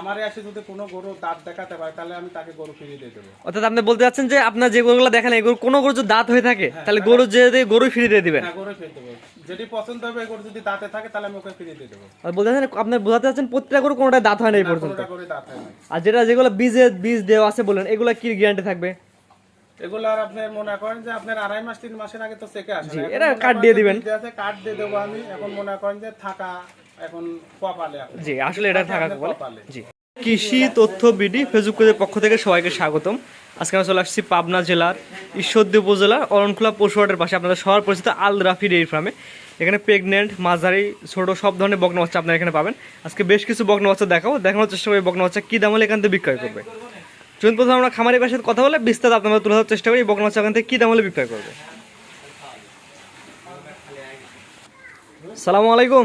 আমারে এসে যদি কোনো গরু দাঁত দেখাতে পারে তাহলে আমি তাকে গরু ফিরিয়ে দিয়ে দেবো। অর্থাৎ আপনি বলতে চাচ্ছেন যে আপনার যে গরুগুলো দেখেন এই গরু কোনো গরু যদি দাঁত হয়ে থাকে তাহলে গরু যে গরু ফিরিয়ে দিয়ে দিবেন? হ্যাঁ গরু ফিরিয়ে দেবো। যেটি পছন্দ হবে এই গরু যদি দাঁতে থাকে তাহলে আমি ওকে ফিরিয়ে দিয়ে দেবো। আর বলতে চাচ্ছেন আপনি বোঝাতে চাচ্ছেন প্রত্যেকটা গরু কোনোটা দাঁত হয় না এই পর্যন্ত। কোনোটা দাঁত হয় না। আর যেটা যেগুলো বীজে বীজ দেওয়া আছে বলেন এগুলো কি গ্যারান্টি থাকবে? এগুলো আর আপনি মনে করেন যে আপনার আড়াই মাস তিন মাসের আগে তো চেকে আসে কার্ড দিয়ে দিবেন। কার্ড দিয়ে দেবো আমি। এখন মনে করেন যে থাকা এখন কপালে জি আসলে এটা থাকা কপালে। জি। কৃষি তথ্য বিডি ফেসবুক পেজের পক্ষ থেকে সবাইকে স্বাগতম। আজকে আমরা চলে আসছি পাবনা জেলার ঈশ্বরদী উপজেলার অরণখোলা পশুহাটের পাশে। আপনাদের সবার পরিচিত আল রাফি ডেয়ারি ফার্মে। এখানে প্রেগনেন্ট মাঝারি ছোট সব ধরনের বগ্ন বাচ্চা আপনারা এখানে পাবেন। আজকে বেশ কিছু বগ্ন বাচ্চা দেখাবো। দেখানোর চেষ্টা করি বগ্ন বাচ্চা কী দাম হলে এখান থেকে বিক্রয় করবে। চলুন প্রথমে আমরা খামারের পাশে কথা বলে বিস্তারিত আপনাদের তুলে ধরার চেষ্টা করি বগ্ন বাচ্চা এখান থেকে কী দাম হলে বিক্রয় করবে। সালামু আলাইকুম।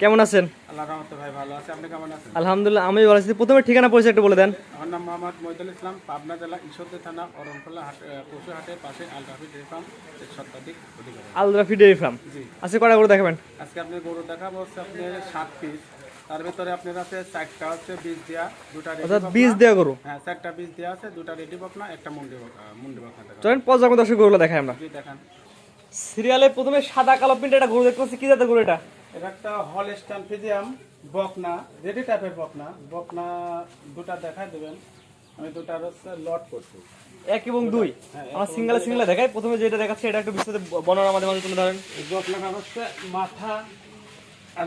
কেমন আছেন? আল্লাহ ভাই ভালো আছে। আপনি কেমন আছেন? আলহামদুলিল্লাহ আমি ভালো আছি। প্রথমে ঠিকানা পরিচয় একটু বলে দেন। আমার নাম মোহাম্মদ মহিদুল ইসলাম পাবনা জেলা ঈশ্বরদী থানা অরণখোলা হাট পশু হাটের পাশে আলট্রাফি ডেয়ারি ফার্ম শতাধিক অধিকারী। Dairy farm. জি। আজকে কটা করে দেখাবেন? আজকে আপনি গরু দেখাবো হচ্ছে আপনার সাত পিস। তার ভিতরে আপনার আছে চারটা হচ্ছে বীজ দেওয়া দুটা অর্থাৎ বীজ দেওয়া গরু? হ্যাঁ চারটা বীজ দেওয়া আছে দুটা রেডি বকনা একটা মুন্ডি বকনা মুন্ডি বকনা চলেন পর্যাপ্ত দর্শক গরুগুলো দেখাই আমরা। দেখান। সিরিয়ালে প্রথমে সাদা কালো প্রিন্ট একটা গরু দেখতে কি জাতের গরু এটা? এটা একটা হল স্ট্যান্ড ফিজিয়াম বকনা রেডি টাইপের বকনা। বকনা দুটা দেখাই দেবেন। আমি দুটার হচ্ছে লট করছি। এক এবং দুই? আমার সিঙ্গেল সিঙ্গেলে দেখাই। প্রথমে যেটা দেখাচ্ছে এটা একটু বিস্তারিত বর্ণনা আমাদের মাঝে তুলে ধরেন। বকনাটা হচ্ছে মাথা আর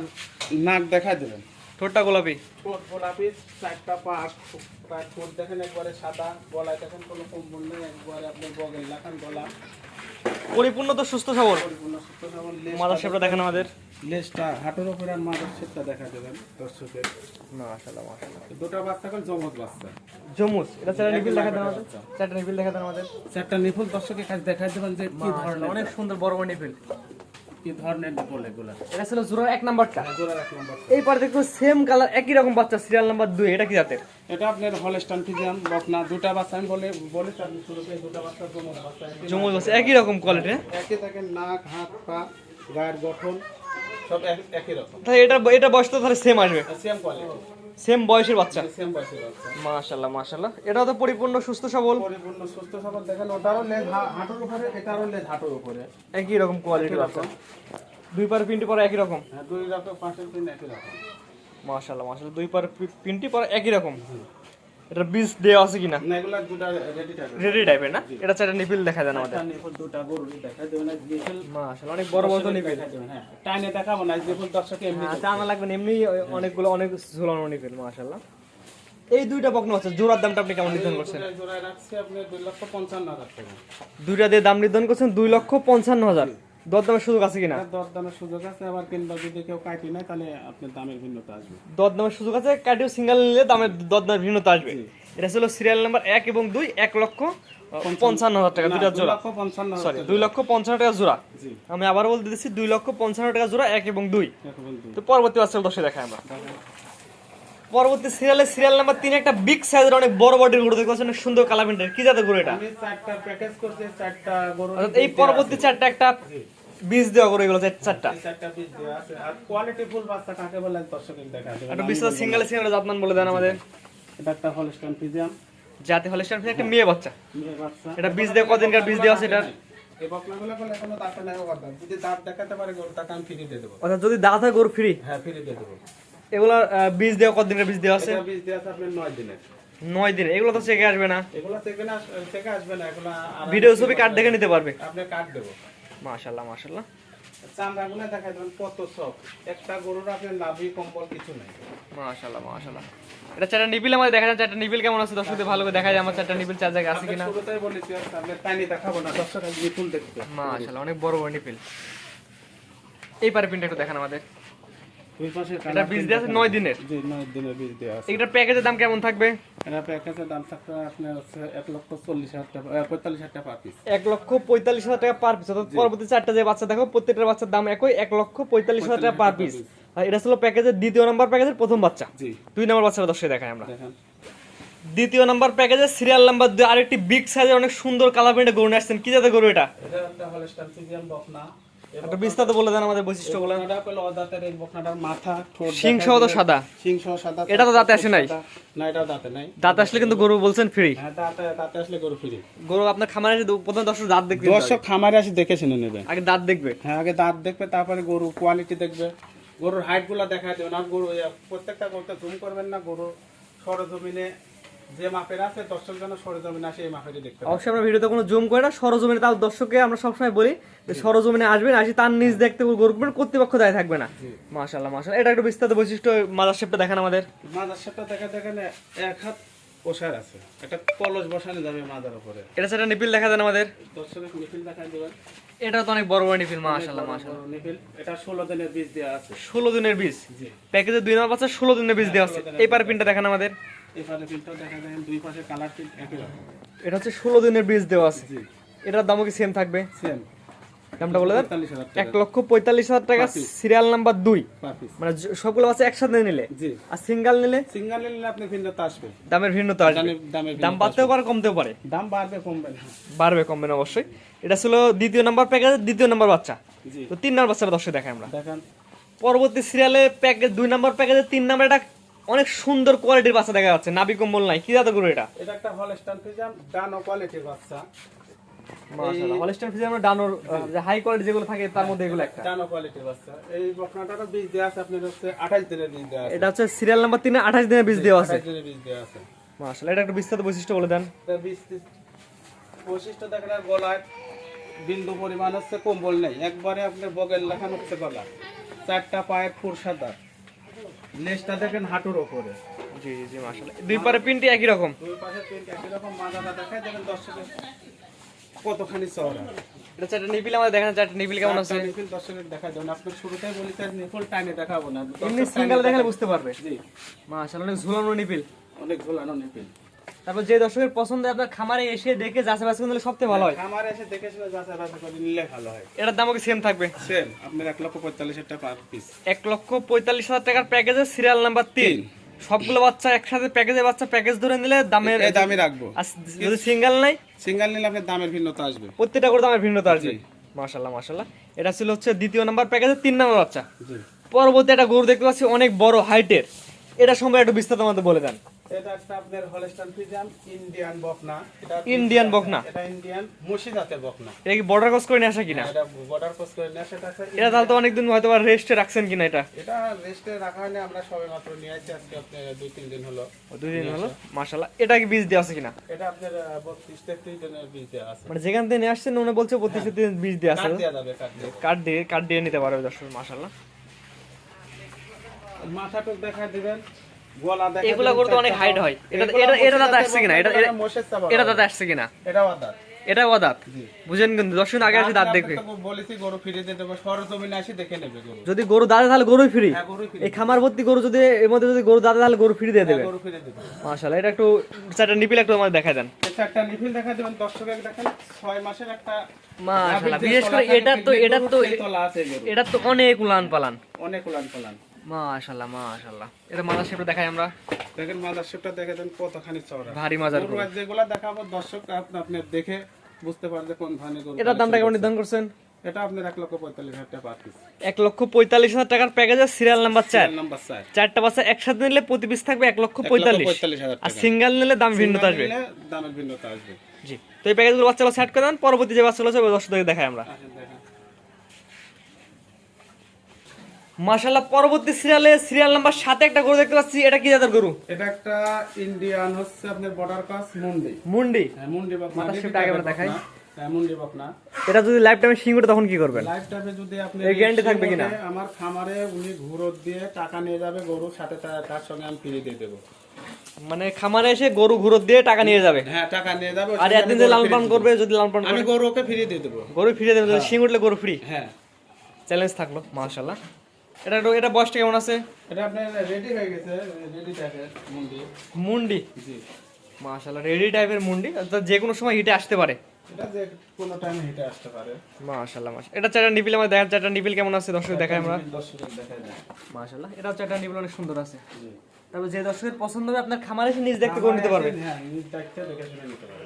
নাক দেখাই দেবেন। ঠোঁটটা গোলাপি। ঠোঁট গোলাপি চারটা পাক পাক ঠোঁট দেখেন একবারে সাদা গলায় দেখেন কোনো কম্বল নেই একবারে আপনার বগল লাখান গলা। পরিপূর্ণ তো সুস্থ সবল মাদার শেপটা দেখেন। আমাদের। লেজটা হাঁটুর উপরে আর মাদার শেপটা দেখা দেবেন দর্শকের মাশাআল্লাহ মাশাআল্লাহ। দুটো বাচ্চা করে জমজ বাচ্চা। জমজ এটা চারটা নিপিল দেখা দেন আমাদের। চারটা নিপিল দেখা দেন আমাদের। চারটা নিপুল দর্শকের কাছে দেখা দেবেন যে কি ধরনের অনেক সুন্দর বড় বড় নিপিল। কি ধরনের এগুলা? এটা ছিল জোড়ার এক নাম্বারটা। এক এই পারে দেখো সেম কালার একই রকম বাচ্চা সিরিয়াল নাম্বার দুই এটা কি জাতের? এটা আপনার হলস্টান ফিজিয়াম বকনা দুটা বাচ্চা আমি বলে বলে আপনি শুরুতে দুটা বাচ্চা জমজ বাচ্চা একই বাচ্চা একই রকম কোয়ালিটি একই থাকে নাক হাত পা গায়ের গঠন সব একই রকম। তাহলে এটা এটা বয়স তাহলে সেম আসবে। সেম কোয়ালিটি সেম বয়সের বাচ্চা। সেম বয়সের বাচ্চা। মাশাল্লাহ মাশাল্লাহ এটা তো পরিপূর্ণ সুস্থ সবল। পরিপূর্ণ সুস্থ সবল। দেখেন ওটারও লেজ হাঁটুর উপরে এটারও লেজ হাঁটুর উপরে। একই রকম কোয়ালিটির বাচ্চা। দুই পার পিনটি পরে একই রকম। হ্যাঁ দুই রকম পাশের পিন একই রকম। মাশাল্লাহ মাশাল্লাহ দুই পার পিনটি পরে একই রকম। এটা বীজ দেওয়া আছে কিনা? না এগুলা দুটা রেডি টাইপের রেডি টাইপের না? এটা চারটা নিপিল দেখা যায় না আমাদের নিপুল দুটা দেখা দেবেন না নিপুল। মাশাল্লাহ অনেক বড় বড় নিপিল। হ্যাঁ। টাইনে দেখাবো না নিপুল দর্শকে এমনি আচ্ছা লাগবে এমনি অনেকগুলো অনেক ঝুলানো নিপিল মাশাল্লাহ এই দুইটা বকনা বাচ্চা জোড়ার দামটা আপনি কেমন নির্ধারণ করছেন? রাখছি আপনি দুই লক্ষ পঞ্চান্ন হাজার টাকা। দুইটা দিয়ে দাম নির্ধারণ করছেন দুই লক্ষ পঞ্চান্ন হাজার। দর দামের সুযোগ আছে কিনা? দরদামের সুযোগ আছে আবার কিংবা যদি কেউ কাটি নেয় তাহলে আপনার দামের ভিন্নতা আসবে। দর দামের সুযোগ আছে কাটিও সিঙ্গেল নিলে দামের দর দামের ভিন্নতা আসবে। এটা ছিল সিরিয়াল নাম্বার এক এবং দুই এক লক্ষ পঞ্চান্ন। হাজার টাকা দুইটা দুই জোড়া। সরি দুই লক্ষ পঞ্চান্ন টাকা জোড়া। আমি আবার বলতে দিচ্ছি দুই লক্ষ পঞ্চান্ন টাকা জোড়া এক এবং দুই। তো পরবর্তী বাচ্চা দশে দেখাই আমরা। পরবর্তী সিরিয়ালে সিরিয়াল নাম্বার তিন একটা বিগ সাইজের অনেক বড় বডির গরু দেখতে পাচ্ছেন সুন্দর কালার প্রিন্টের কি জাতের গরু এটা? চারটা প্যাকেজ করছি চারটা গরু এই পরবর্তী চারটা একটা বীজ দেওয়া গরু এগুলো চার- চারটা। চারটা পিস দেওয়া আছে। আর কোয়ালিটি ফুল বাচ্চা কাকে বলে দর্শকের দেখা একটা বিস্তার সিঙ্গেল সিঙ্গেল জাতমান বলে দেন আমাদের। এটা একটা হলস্টাইন ফিজিয়াম যাতে হলে সেটা একটা মেয়ে বাচ্চা। মেয়ে বাচ্চা। এটা বীজ দেওয়া কদিনকার বীজ দেওয়া আছে এটা যদি দাঁত দেখাতে পারে গরু তাকে আমি ফিরিয়ে দিয়ে দেবো। অর্থাৎ যদি দাঁত হয় গরু ফ্রি হ্যাঁ ফিরিয়ে দিয়ে দেবো। এগুলো বীজ দেওয়া কদিনের বীজ দেওয়া আছে? বীজ দেওয়া আছে আপনার নয় দিনের। নয় দিন এগুলো তো চেকে আসবে না। এগুলো না আসবে না এগুলো ভিডিও ছবি কাট দেখে নিতে পারবে। আপনি কাট দেবো। মাশাল্লাহ মাশাল্লাহ চামড়াগুলো দেখা দেবেন কত সব একটা গরুর আপনার নাভি কম্বল কিছু নাই। এটা চারটা নিপিল আমাদের দেখা যায় চারটা নিপিল কেমন আছে? দর্শকদের ভালো করে দেখা যায় আমার চারটা নিপিল চার জায়গায় আছে কিনা। শুরুতেই বলেছি আপনি টাইনি দেখাবো না দর্শক দেখতে। অনেক বড় বড় নিপিল। এই পারে প্রিন্ট একটু দেখান আমাদের। দুই পাশে এটা বীজ দেওয়া আছে নয় দিনের? জি নয় দিনের বীজ দেওয়া আছে। এইটার প্যাকেজের দাম কেমন থাকবে? এটা প্যাকেজের দাম থাকবে আপনার হচ্ছে এক লক্ষ হাজার টাকা আহ, পঁয়তাল্লিশ হাজার টাকা পার পিস এক লক্ষ পঁয়তাল্লিশ হাজার টাকা পার পিস অর্থাৎ পরবর্তী চারটা যে বাচ্চা দেখো প্রত্যেকটা বাচ্চার দাম একই এক লক্ষ পঁয়তাল্লিশ হাজার টাকা পার পিস আর এটা ছিল প্যাকেজের দ্বিতীয় নম্বর প্যাকেজের প্রথম বাচ্চা। জি। দুই নম্বর বাচ্চাটা দর্শক দেখাই আমরা। দেখেন। দ্বিতীয় নম্বর প্যাকেজের সিরিয়াল নাম্বার দুই আরেকটি বিগ সাইজের অনেক সুন্দর কালার প্রিন্টে গরু আসছেন। কি যাতে গরু এটা? এটা হলস্টাইন ফিজিয়াম বকনা। একটা বিস্তারিত বলে দেন আমাদের বৈশিষ্ট্যগুলো। বকনাটা হলো অদাঁতের এই বকনাটার মাথা ঠোঁট শিং সহ তো সাদা? সিং সহ সাদা এটা তো দাঁতে আসে নাই? না এটাও দাঁতে নাই। দাঁত আসলে কিন্তু গরু বলছেন ফ্রি। হ্যাঁ দাঁতে দাঁতে আসলে গরু ফিরি। গরু আপনার খামারে এসে প্রথম দর্শক দাঁত দেখবে দর্শক খামারে আসি দেখে শুনে নেবে। আগে দাঁত দেখবে। হ্যাঁ আগে দাঁত দেখবে তারপরে গরু কোয়ালিটি দেখবে। গরুর হাইটগুলা দেখা দেবে। না গরু প্রত্যেকটা গরুতে জুম করবেন না গরু সরজমিনে যে মাপের আছে দর্শক যেন সরজমিনে আসে এই মাপেরই দেখতে অবশ্যই আমরা ভিডিওতে কোনো জুম করে না সরজমিনে তাও দর্শককে আমরা সবসময় বলি যে সরজমিনে আসবেন আসি তার নিজ দেখতে গরু কিনবেন, কর্তৃপক্ষ দায় থাকবে না। জি। মাশাল্লাহ মাশাল্লাহ এটা একটু বিস্তারিত বৈশিষ্ট্য মাদার শেপটা দেখেন আমাদের। মাদার সাপটা দেখা দেখেন এক হাত ওষার আছে। একটা কলস বসানো যাবে মাদার উপরে। এটা সেটা নিপিল দেখা দেন আমাদের। দর্শকের নিপিল দেখা দেবেন। এটা তো অনেক বড় বড় নিপিল এটা ষোলো দিনের বীজ দেওয়া আছে। ষোলো দিনের বীজ? জি। প্যাকেজে দুই নম্বর বাচ্চা ষোলো দিনের বীজ দেওয়া আছে। এই পারে পিনটা দেখেন আমাদের। এখানে পিলটাও দেখা দেখেন দুই পাশে কালার পিল একই রকম। এটা হচ্ছে ষোলো দিনের বীজ দেওয়া আছে। জি। এটার দামও কি সেম থাকবে? সেম দামটা বলে দেন। এক লক্ষ পঁয়তাল্লিশ হাজার টাকা সিরিয়াল নাম্বার দুই। মানে সবগুলো বাচ্চা একসাথে নিলে? আর সিঙ্গেল নিলে? সিঙ্গেল নিলে আপনি ভিন্নতা আসবে। দামের ভিন্নতা আসবে। দাম বাড়তেও পারে কমতেও পারে। দাম বাড়বে কমবে না। বাড়বে কমবে না অবশ্যই। এটা ছিল দ্বিতীয় নাম্বার প্যাকেজ দ্বিতীয় নাম্বার বাচ্চা। তো তিন নাম্বার বাচ্চাটা দর্শক দেখাই আমরা। দেখেন। পরবর্তী সিরিয়ালে প্যাকেজ দুই নাম্বার প্যাকেজে তিন নাম্বার এটা অনেক সুন্দর কোয়ালিটির বাচ্চা দেখা যাচ্ছে নাবি কম্বল নাই কি জাত গরু এটা? এটা একটা হলস্টান ফিজাম ডানো কোয়ালিটির বাচ্চা। মাশাআল্লাহ হলস্টাইন ফ্রিজিয়ান ডানোর যে হাই কোয়ালিটি যেগুলো থাকে তার মধ্যে এগুলো একটা। ডানো কোয়ালিটির বাচ্চা। এই বকনাটারও বীজ দেওয়া আছে আপনার হচ্ছে আঠাশ দিনের বীজ দেওয়া আছে। এটা হচ্ছে সিরিয়াল নাম্বার তিনে আঠাশ দিনের বীজ দেওয়া আছে। আঠাশ দিনের বীজ দেওয়া আছে। মাশাআল্লাহ এটা একটা বিস্তারিত বৈশিষ্ট্য বলে দেন। বৈশিষ্ট্য দেখেন গলায় বিন্দু পরিমাণ হচ্ছে কম্বল নেই। একবারে আপনার বগের লেখান হচ্ছে গলা। চারটা পায়ের ফুরসাদা লেজটা দেখেন হাঁটুর ওপরে। জি জি জি মাশাআল্লাহ। দুই পারে পিনটি একই রকম? দুই পাশে পিনটি একই রকম মাদাটা দেখেন দেখেন দর্শকের কতখানি চওড়া। এটা চারটা নিপিল আমাদের দেখেন চারটা নিপিল কেমন আছে? নিপিল দর্শকের দেখা দেন আপনি শুরুতেই বলি স্যার নিপিল টাইমে দেখাবো না। এমনি সিঙ্গেল দেখলে দেখালে বুঝতে পারবে। জি। মাশাআল্লাহ অনেক ঝুলানো নিপিল। অনেক ঝুলানো নিপিল। তারপর যে দর্শকের পছন্দ আপনার খামারে এসে দেখে যাচাই বাছাই করলে সবচেয়ে ভালো হয়? খামারে এসে দেখে শুনে যাচাই বাছাই করে নিলে ভালো হয়। এটার দামও কি সেম থাকবে? সেম আপনার এক লক্ষ পঁয়তাল্লিশ টাকা পার পিস এক লক্ষ পঁয়তাল্লিশ হাজার টাকার প্যাকেজের সিরিয়াল নাম্বার তিন। তিন। সবগুলো বাচ্চা একসাথে প্যাকেজে বাচ্চা প্যাকেজ ধরে নিলে দামের এই দামই রাখব। যদি সিঙ্গেল নাই সিঙ্গেল নিলে আপনার দামের ভিন্নতা আসবে। প্রত্যেকটা করে দামের ভিন্নতা আসবে। জি। মাশাল্লাহ মাশাল্লাহ এটা ছিল হচ্ছে দ্বিতীয় নাম্বার প্যাকেজের তিন নাম্বার বাচ্চা। জি। পরবর্তী একটা গরু দেখতে পাচ্ছি অনেক বড় হাইটের এটা সম্পর্কে একটু বিস্তারিত আমাদের বলে দেন। এটা একটা আপনার ইন্ডিয়ান বকনা। এটা ইন্ডিয়ান বকনা? এটা ইন্ডিয়ান মুশি জাতের বকনা। এটা কি বর্ডার ক্রস করে নিয়ে আসা কিনা? এটা বর্ডার ক্রস করে নিয়ে আসে, এটা আছে এটা তাহলে তো অনেকদিন হয়তো রেস্টে রাখছেন কিনা এটা? এটা রেস্টে রাখা হয়নি আমরা সবে মাত্র নিয়ে আসছি আজকে আপনার দুই তিন দিন হলো। দুই দিন হলো? মাশাল্লাহ এটা কি বীজ দেওয়া আছে কিনা? এটা আপনার বত্রিশ তেত্রিশ দিনের বীজ দেওয়া আছে। মানে যেখান থেকে নিয়ে আসছেন উনি বলছে বত্রিশ দিন বীজ দেওয়া আছে। কাঠ দেওয়া যাবে দিয়ে। কার্ড দিয়ে কার্ড দিয়ে নিতে পারবে দর্শক মাশাল্লাহ মাথাটুক দেখা দিবেন। এগুলা দিবেন, গরু তো অনেক হাইট হয়। এটা এটা আসছে কিনা? এটা এটা- আসছে কিনা? এটাও এটা বুঝেন কিন্তু আগে আসে দাঁত দেখবে। বলেছি গরু ফিরিয়ে দিতে সরজমিনে আসি দেখে নেবে গরু। যদি গরু দাঁতে তাহলে গরুই ফ্রি। হ্যাঁ এই খামার ভর্তি গরু যদি এর মধ্যে যদি গরু দাঁতে তাহলে গরু ফ্রি দিয়ে দেবে। গরু ফিরে দেবে। মাশাআল্লাহ এটা একটু চারটা নিপিল একটু আমাদের দেখা দেন। একটা নিফিল দেখা দেবেন। দেখেন ছয় মাসের একটা মাশাআল্লাহ বিশেষ করে এটা তো এটা তো এটা তো অনেক উলান পালান অনেক উলান পালান মাশাআল্লাহ মাশাআল্লাহ। এটা মাথা শেপটা দেখাই আমরা। দেখেন মাদার শেপটা দেখে দেন কতখানি চওড়া। ভারী মাজার গরু। যেগুলা দেখাবো দর্শক আপনি আপনি দেখে বুঝতে পারবে যে কোন ধরনের গরু এটার দামটা কেমন নির্ধারণ করছেন? এটা আপনার এক লক্ষ পঁয়তাল্লিশ হাজার টাকা পার পিস এক লক্ষ পঁয়তাল্লিশ হাজার টাকার প্যাকেজের সিরিয়াল নাম্বার চার। নাম্বার চার। চারটা বাচ্চা একসাথে নিলে প্রতি পিস থাকবে এক লক্ষ পঁয়তাল্লিশ। পঁয়তাল্লিশ হাজার আর সিঙ্গেল নিলে দাম ভিন্নতা আসবে। নিলে দামের ভিন্নতা আসবে। জি। তো এই প্যাকেজগুলো বাচ্চাগুলো সেট করে দেন পরবর্তী যে বাচ্চাগুলো আছে ওই দর্শকদের দেখাই আমরা। আসেন মাশাল্লাহ পরবর্তী সিরিয়ালে সিরিয়াল নাম্বার সাথে একটা গরু দেখতে পাচ্ছি। এটা কি জাতের গরু? এটা একটা ইন্ডিয়ান হচ্ছে আপনার বর্ডার কাস মুন্ডি। মুন্ডি? হ্যাঁ মুন্ডি মাথার রেডি শেপটা আগে দেখাই। হ্যাঁ মুন্ডি বকনা। এটা যদি লাইফ টাইমে সিঙ্গুটা তখন কি করবেন? লাইফ টাইমে যদি আপনি এর guarantee থাকবে কিনা? আমার খামারে উনি ঘুরত দিয়ে টাকা নিয়ে যাবে গরুর সাথে তার সঙ্গে আমি ফিরে দিয়ে দেবো। মানে খামারে এসে গরু ঘুরত দিয়ে টাকা নিয়ে যাবে? হ্যাঁ টাকা নিয়ে যাবে আর একদিন যে লালন পালন করবে যদি লালন পালন আমি গরু ওকে ফিরিয়ে দিয়ে দেবো। গরু ফিরে দেবে যদি সিং উঠলে গরু ফ্রি হ্যাঁ। চ্যালেঞ্জ থাকল মাশাল্লাহ এটা এটা বয়সটা কেমন আছে? এটা আপনার রেডি হয়ে গেছে রেডি টাইপের মুন্ডি। মুন্ডি? জি। মাশাল্লাহ রেডি টাইপের মুন্ডি? যে কোনো সময় হিটে আসতে পারে। এটা যে কোনো টাইমে হেঁটে আসতে পারে। মাশাল্লাহ মাশাল্লাহ এটা চারটা নিপিল আমার দেখা চারটা নিপিল কেমন আছে দর্শক দেখাই আমরা? এটা নিপিল অনেক সুন্দর আছে। জি। তারপর যে দর্শকের পছন্দ হবে আপনার খামারে এসে নিজ দেখতে করে নিতে পারবে। হ্যাঁ নিজ দায়িত্বে দেখে শুনে নিতে পারবে।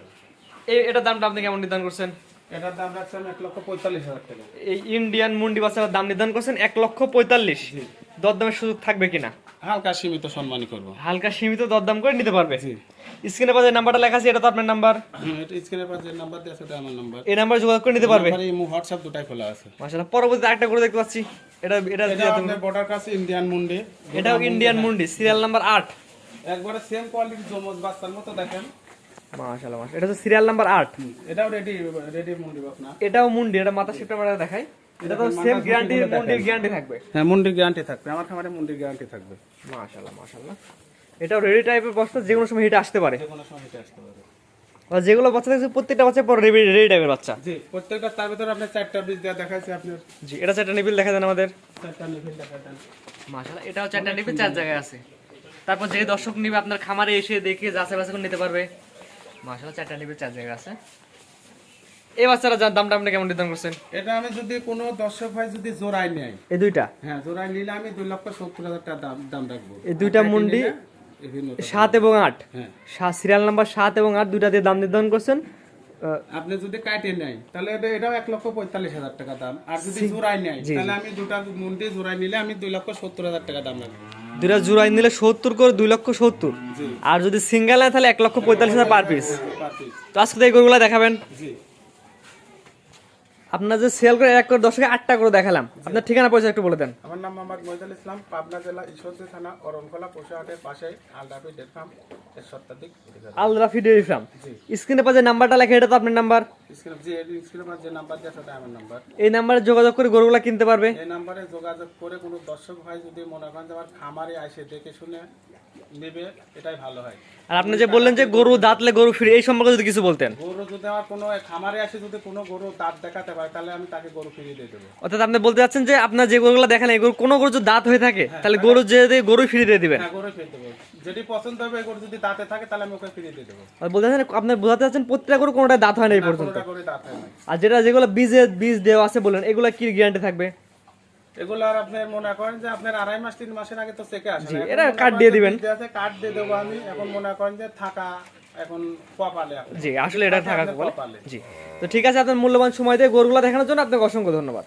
এই এটার দামটা আপনি কেমন নির্ধারণ করছেন? এটার দাম রাখছি এক লক্ষ পঁয়তাল্লিশ হাজার টাকা। এই ইন্ডিয়ান মুন্ডি বাচ্চার দাম নির্ধারণ করছেন এক লক্ষ পঁয়তাল্লিশ। দরদামের সুযোগ থাকবে কিনা? হালকা সীমিত সম্মানই করব। হালকা সীমিত দরদাম করে নিতে পারবে? স্ক্রিনে পাশে নাম্বারটা লেখা আছে এটা তো আপনার নাম্বার? এটা স্ক্রিনের পাশে নাম্বার দিয়ে আছে এটা আমার নাম্বার। এই নাম্বার যোগাযোগ করে নিতে পারবে? এই হোয়াটসঅ্যাপ দুটাই খোলা আছে। মাশাআল্লাহ পরবর্তীতে আরেকটা করে দেখতে পাচ্ছি। এটা এটা আপনার বর্ডার কাছে ইন্ডিয়ান মুন্ডি। এটাও ইন্ডিয়ান মুন্ডি সিরিয়াল নাম্বার আট। একবারে সেম কোয়ালিটির জমজ বাচ্চার মতো দেখেন। মাশাআল্লাহ মাশাআল্লাহ। এটা হচ্ছে সিরিয়াল নাম্বার আট। এটাও রেডি রেডি মুন্ডি আপনার এটাও মুন্ডি এটা মাথা শিফট আমরা দেখাই। এটা তো সেম গ্যারান্টি করে মুন্ডির গ্যারান্টি থাকবে। হ্যাঁ মুন্ডির গ্যারান্টি থাকবে। আমার খামারে মুন্ডির গ্যারান্টি থাকবে। মাশাআল্লাহ মাশাআল্লাহ। এটাও রেডি টাইপের বস্তা যে কোনো সময় হিটে আসতে পারে। যে কোনো সময় এটা আসতে পারে। আর যেগুলো বাচ্চা দেখছে প্রত্যেকটা বাচ্চা পর রেডি রেডি টাইপের বাচ্চা। জি প্রত্যেকটা তার ভিতরে আপনি চারটা বীজ দেওয়া দেখাইছে আপনার। জি এটা চারটা নিবিল দেখা দেন আমাদের। চারটা নিভিল দেখা দেন মাশাআল্লাহ এটাও চারটা নিবিল চার জায়গায় আছে। তারপর যে দর্শক নিবে আপনার খামারে এসে দেখে যাচাই বাছাই করে নিতে পারবে। মাশাআল্লাহ চারটা নিবিল চার জায়গায় আছে। এই বাচ্চারা যার দামটা আপনি কেমন নির্ধারণ করছেন? এটা আমি যদি কোনো দর্শক ভাই যদি জোড়ায় নেয়। এই দুইটা? হ্যাঁ জোড়ায় নিলে আমি দুই লক্ষ সত্তর হাজার টাকা দাম দাম রাখব। এই দুইটা মুন্ডি নিলে বিভিন্ন টাকা। সাত এবং আট। হ্যাঁ। সিরিয়াল নাম্বার সাত এবং আট দুইটা দিয়ে দাম নির্ধারণ করছেন। আহ, আপনি যদি কাটে নেয় তাহলে এটা এটাও এক লক্ষ পঁয়তাল্লিশ হাজার টাকা দাম। আর যদি জোড়ায় নেয় তাহলে আমি দুটা মুন্ডি জোড়ায় নিলে আমি দুই লক্ষ সত্তর হাজার টাকা দাম রাখব। দুইটা জোড়াই নিলে সত্তর করে দুই লক্ষ সত্তর। আর যদি সিঙ্গেল হয় তাহলে এক লক্ষ পঁয়তাল্লিশ হাজার পার পিস তো আজকে এই গরুগুলো দেখাবেন। আপনার যে সেল করে এক করে দশকে আটটা করে দেখালাম। আপনার ঠিকানা পয়সা একটু বলে দেন। আমার নাম মোহাম্মদ মহিদুল ইসলাম পাবনা জেলা ঈশ্বরদী থানা অরণখোলা পশুহাটের পাশে আলডাপি ডেট ফার্ম এর। Alrafi dairy farm. স্ক্রিনে পাশে নাম্বারটা লেখা এটা তো আপনার নাম্বার। এই নাম্বারে যোগাযোগ করে গরুগুলো কিনতে পারবে? এই নাম্বারে যোগাযোগ করে কোনো দর্শক ভাই যদি মনে করেন আমার খামারে আসে দেখে শুনে নেবে এটাই ভালো হয়। আর আপনি যে বললেন যে গরু দাঁতলে গরু ফিরে এই সম্পর্কে যদি কিছু বলতেন। গরু যদি আমার কোনো খামারে আসে যদি কোনো গরু দাঁত দেখাতে পারে তাহলে আমি তাকে গরু ফিরিয়ে দিয়ে দেবো। অর্থাৎ আপনি বলতে চাচ্ছেন যে আপনার যে গরুগুলো দেখেন এই গরু কোনো গরু যদি দাঁত হয়ে থাকে তাহলে গরু যে গরু ফিরিয়ে দিয়ে দিবেন। হ্যাঁ গরু ফিরিয়ে দেবো। যেটি পছন্দ হবে এই গরু যদি দাঁতে থাকে তাহলে আমি ওকে ফিরিয়ে দিয়ে দেবো। আর বলতে চাচ্ছেন আপনি বোঝাতে চাচ্ছেন প্রত্যেকটা গরু কোনোটা দাঁত হয় না এই পর্যন্ত। করে দাঁত হয় না। আর যেটা যেগুলো বীজে বীজ দেওয়া আছে বলেন এগুলো কি গ্যারান্টি থাকবে? এগুলো আর আপনি মনে করেন যে আপনার আড়াই মাস তিন মাসের আগে তো চেকে আসে মনে করেন দিয়ে দিবেন। দিয়ে দেবো আমি। এখন মনে করেন যে থাকা এখন কপালে এখন। জি আসলে এটা থাকা কপালে। জি তো ঠিক আছে আপনার মূল্যবান সময় দিয়ে গরুগুলো দেখানোর জন্য আপনাকে অসংখ্য ধন্যবাদ।